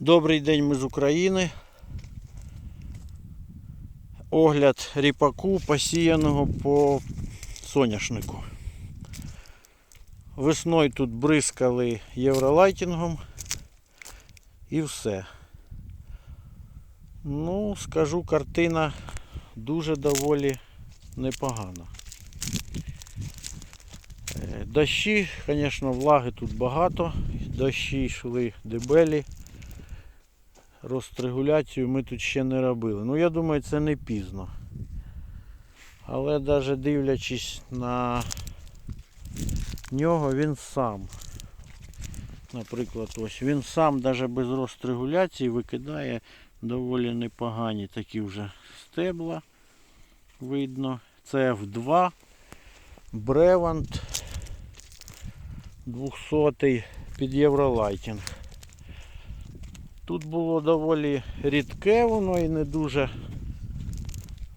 Добрий день ми з України. Огляд ріпаку посіяного по соняшнику. Весною тут бризкали євролайтінгом і все. Ну, скажу, картина дуже доволі непогана. Е, Дощі, звісно, влаги тут багато. Дощі йшли дебелі. Розтрегуляцію ми тут ще не робили. Ну, я думаю, це не пізно. Але навіть дивлячись на нього, він сам. Наприклад, ось він сам навіть без розтрегуляції викидає доволі непогані такі вже стебла. Видно. Це F2. Бревант 200 під євролайтінг. Тут було доволі рідке воно і не дуже,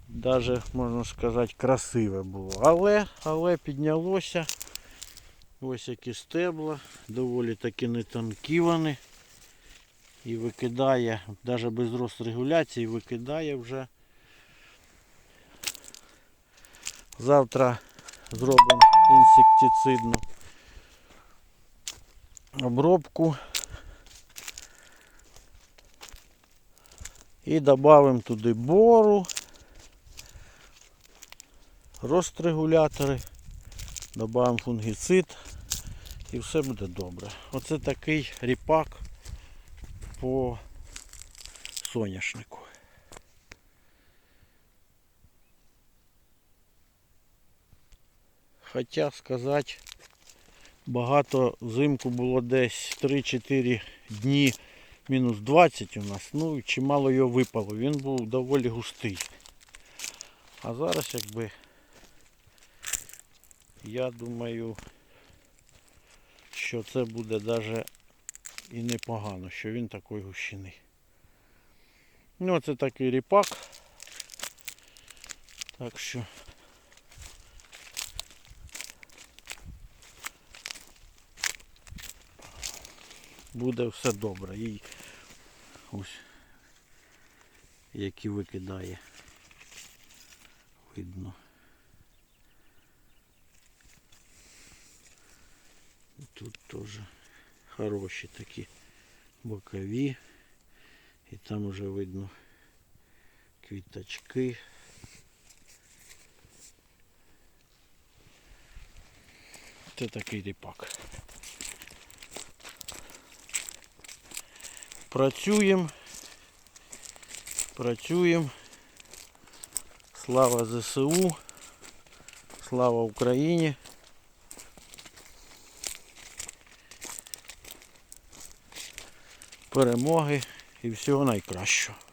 даже, можна сказати, красиве було. Але, але піднялося. Ось які стебла, доволі таки не тонкі вони. І викидає, навіть без розрегуляції, викидає вже. Завтра зробимо інсектицидну обробку. І додамо туди бору, розтрегулятори, додамо фунгіцид і все буде добре. Оце такий ріпак по соняшнику. Хоча сказати, багато взимку було десь 3-4 дні мінус 20 у нас, ну і чимало його випало. Він був доволі густий. А зараз якби я думаю, що це буде навіть і непогано, що він такий гущений. Ну це такий ріпак. Так що буде все добре. І ось які викидає. Видно. Тут теж хороші такі бокові. І там вже видно квіточки. Це такий ріпак. Працюємо. Працюємо. Слава ЗСУ. Слава Україні. Перемоги і всього найкращого.